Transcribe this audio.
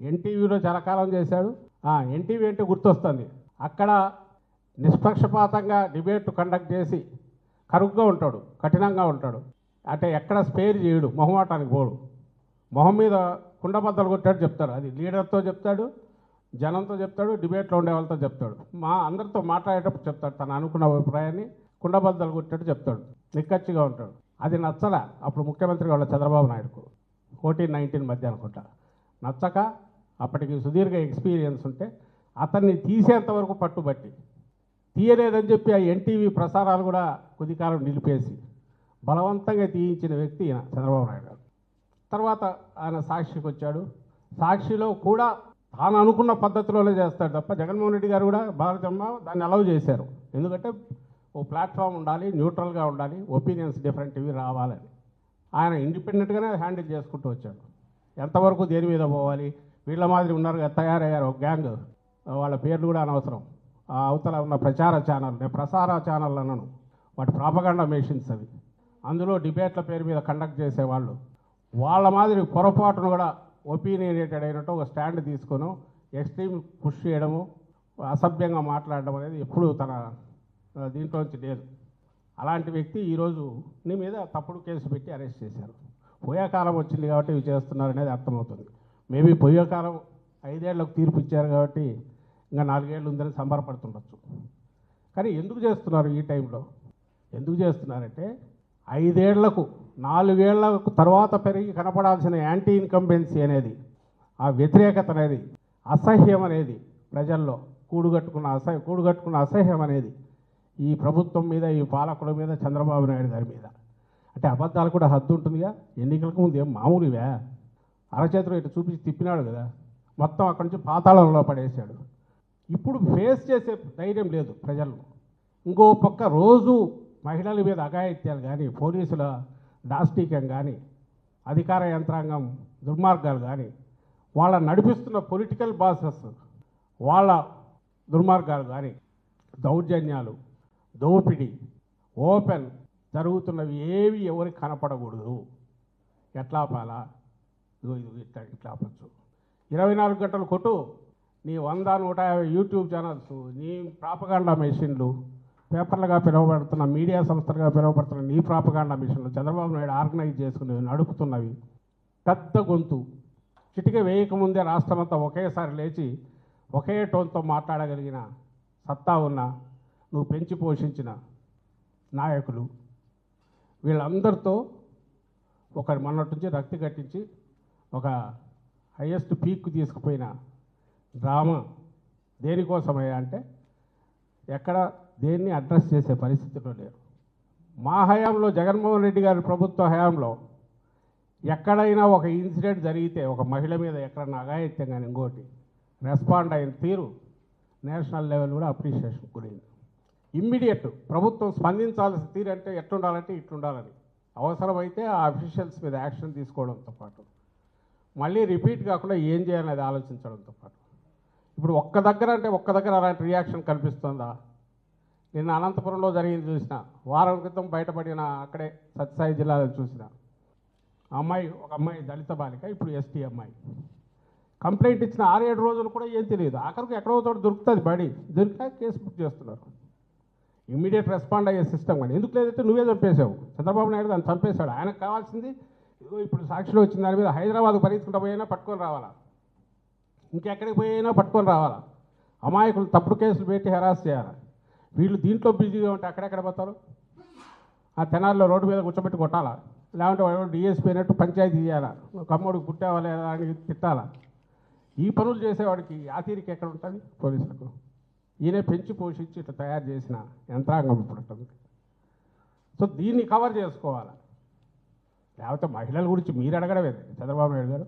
ఎన్టీవీలో చాలా కాలం చేశాడు. ఎన్టీవీ అంటే గుర్తొస్తుంది. అక్కడ నిష్పక్షపాతంగా డిబేట్ కండక్ట్ చేసి కరుగ్గా ఉంటాడు కఠినంగా ఉంటాడు. అంటే ఎక్కడ స్పేర్ చేయడు మొహమాటానికి పోడు. మొహం మీద కుండబద్దలు కొట్టాడు చెప్తాడు. అది లీడర్తో చెప్తాడు జనంతో చెప్తాడు డిబేట్లో ఉండే వాళ్ళతో చెప్తాడు. మా అందరితో మాట్లాడేటప్పుడు చెప్తాడు తను అనుకున్న అభిప్రాయాన్ని కుండబద్దలు కొట్టాడు చెప్తాడు. నిక్కచ్చిగా ఉంటాడు. అది నచ్చల. అప్పుడు ముఖ్యమంత్రి వాళ్ళ చంద్రబాబు నాయుడుకు. ఫోర్టీన్ నైన్టీన్ మధ్య అనుకుంటా. నచ్చక అప్పటికి సుదీర్ఘ ఎక్స్పీరియన్స్ ఉంటే అతన్ని తీసేంత వరకు పట్టుబట్టి తీయలేదని చెప్పి ఆ ఎన్టీవీ ప్రసారాలు కూడా కొద్దికాలం నిలిపేసి బలవంతంగా తీయించిన వ్యక్తి ఈయన చంద్రబాబు నాయుడు గారు. తర్వాత ఆయన సాక్షికి వచ్చాడు. సాక్షిలో కూడా తాను అనుకున్న పద్ధతిలోనే చేస్తాడు తప్ప జగన్మోహన్ రెడ్డి గారు కూడా భారతమ్మ దాన్ని అలౌ చేశారు. ఎందుకంటే ఓ ప్లాట్ఫామ్ ఉండాలి న్యూట్రల్గా ఉండాలి ఒపీనియన్స్ డిఫరెంట్ ఇవి రావాలని. ఆయన ఇండిపెండెంట్గానే హ్యాండిల్ చేసుకుంటూ వచ్చాడు. ఎంతవరకు దేని మీద పోవాలి వీళ్ళ మాదిరి ఉన్నారు తయారయ్యారు ఒక గ్యాంగ్ వాళ్ళ పేర్లు కూడా అనవసరం. ఆ అవతల ఉన్న ప్రచార ఛానల్ నేను ప్రసార ఛానల్ అన్నాను వాటి ప్రాపగండా మెషిన్స్ అవి. అందులో డిబేట్ల పేరు మీద కండక్ట్ చేసేవాళ్ళు. వాళ్ళ మాదిరి పొరపాటును కూడా ఒపీనియనేటెడ్ అయినట్టు ఒక స్టాండ్ తీసుకొని ఎక్స్ట్రీమ్ పుష్ చేయడము అసభ్యంగా మాట్లాడడం అనేది ఎప్పుడూ తన దీంట్లోంచి లేదు. అలాంటి వ్యక్తి ఈరోజు నీ మీద తప్పుడు కేసు పెట్టి అరెస్ట్ చేశారు. పోయే కాలం వచ్చింది కాబట్టి ఇవి చేస్తున్నారు అనేది అర్థమవుతుంది. మేబీ పోయే కాలం ఐదేళ్ళకు తీర్పు ఇచ్చారు కాబట్టి ఇంకా నాలుగేళ్ళు ఉందని సంబరపడుతుండొచ్చు. కానీ ఎందుకు చేస్తున్నారు ఈ టైంలో? ఎందుకు చేస్తున్నారంటే ఐదేళ్ళకు నాలుగేళ్ళకు తర్వాత పెరిగి కనపడాల్సిన యాంటీ ఇన్కంబెన్సీ అనేది ఆ వ్యతిరేకత అనేది అసహ్యం అనేది ప్రజల్లో కూడుగట్టుకున్న అసహ్యం కూడుగట్టుకున్న అసహ్యం అనేది ఈ ప్రభుత్వం మీద ఈ పాలకుల మీద చంద్రబాబు నాయుడు గారి మీద. అంటే అబద్ధాలు కూడా హద్దు ఉంటుందిగా? ఎన్నికలకు ముందు ఏం మామూలువే అరచేతిలో ఇటు చూపించి తిప్పినాడు కదా మొత్తం అక్కడి నుంచి పాతాళంలో పడేశాడు. ఇప్పుడు ఫేస్ చేసే ధైర్యం లేదు ప్రజల్లో. ఇంకో పక్క రోజు మహిళల మీద అఘాయిత్యాలు కానీ పోలీసుల దాష్టీక్యం కానీ అధికార యంత్రాంగం దుర్మార్గాలు కానీ వాళ్ళ నడిపిస్తున్న పొలిటికల్ బాసెస్ వాళ్ళ దుర్మార్గాలు కానీ దౌర్జన్యాలు దోపిడీ ఓపెన్ జరుగుతున్నవి ఏవి ఎవరికి కనపడకూడదు. ఎట్లా పాలా? ఇదిగో ఇది ఇట్లా ఇట్లా ఆపచ్చు. ఇరవై నాలుగు గంటలు కొట్టు. నీ వంద నూట యాభై యూట్యూబ్ ఛానల్స్ నీ ప్రాపగాండా మెషిన్లు పేపర్లుగా పిలువబడుతున్న మీడియా సంస్థలుగా పిలువబడుతున్న నీ ప్రాపగాండా మిషన్లు చంద్రబాబు నాయుడు ఆర్గనైజ్ చేసుకునేవి నడుపుతున్నవి. పెద్ద గొంతు. చిటిక వేయకముందే రాష్ట్రమంతా ఒకేసారి లేచి ఒకే టోన్తో మాట్లాడగలిగిన సత్తా ఉన్న నువ్వు పెంచి పోషించిన నాయకులు. వీళ్ళందరితో ఒకరి మొన్నటి నుంచి రక్తి కట్టించి ఒక హయ్యెస్ట్ పీక్ తీసుకుపోయిన డ్రామా దేనికోసమయ్యా అంటే ఎక్కడ దేన్ని అడ్రస్ చేసే పరిస్థితిలో లేరు. మా హయాంలో జగన్మోహన్ రెడ్డి గారి ప్రభుత్వ హయాంలో ఎక్కడైనా ఒక ఇన్సిడెంట్ జరిగితే ఒక మహిళ మీద ఎక్కడన్నా అఘాయిత్యం కానీ ఇంకోటి రెస్పాండ్ అయిన తీరు నేషనల్ లెవెల్ కూడా అప్రిషియేషన్ గురైంది ఇమ్మీడియట్ ప్రభుత్వం స్పందించాల్సిన తీరు అంటే ఎట్లుండాలంటే ఇట్లుండాలని. అవసరమైతే ఆ అఫీషియల్స్ మీద యాక్షన్ తీసుకోవడంతో పాటు. మళ్ళీ రిపీట్ కాకుండా ఏం చేయాలనేది ఆలోచించడంతో పాటు. ఇప్పుడు ఒక్క దగ్గర అంటే ఒక్క దగ్గర అలాంటి రియాక్షన్ కనిపిస్తుందా? నిన్న అనంతపురంలో జరిగింది చూసిన. వారం క్రితం బయటపడిన అక్కడే సత్యసాయి జిల్లాలో చూసిన. అమ్మాయి ఒక అమ్మాయి దళిత బాలిక ఇప్పుడు ఎస్టీ అమ్మాయి. కంప్లైంట్ ఇచ్చిన ఆరేడు రోజులు కూడా ఏం తెలియదు. ఆఖరికి ఎక్కడో చోట దొరుకుతుంది బడి. దొరికా కేసు బుక్ చేస్తున్నారు. ఇమ్మీడియట్ రెస్పాండ్ అయ్యే సిస్టమ్ కానీ. ఎందుకు లేదంటే నువ్వే చంపేశావు. చంద్రబాబు నాయుడు దాన్ని చంపేశాడు. ఆయనకు కావాల్సింది ఇదిగో ఇప్పుడు సాక్షిలో వచ్చిన దాని మీద హైదరాబాద్ పరిగెత్తుకుంటా పోయినా పట్టుకొని రావాలా? ఇంకెక్కడికి పోయినా పట్టుకొని రావాలా? అమాయకులు తప్పుడు కేసులు పెట్టి హెరాస్ చేయాలి? వీళ్ళు దీంట్లో బిజీగా ఉంటే అక్కడెక్కడ పోతారు? ఆ తెనాల్లో రోడ్డు మీద కూర్చోబెట్టి కొట్టాలా? లేకుంటే వాడు డిఎస్పీ అయినట్టు పంచాయతీ చేయాలా? కమ్ముడు పుట్టావా లేదా అని తిట్టాలా? ఈ పనులు చేసేవాడికి ఆతీరికి ఎక్కడ ఉంటుంది? పోలీసులకు. ఈయనే పెంచి పోషించి ఇట్లా తయారు చేసిన యంత్రాంగం ఇప్పుడు ఉంటుంది సో దీన్ని కవర్ చేసుకోవాలి? లేకపోతే మహిళల గురించి మీరు అడగడమే. చంద్రబాబు నాయుడు గారు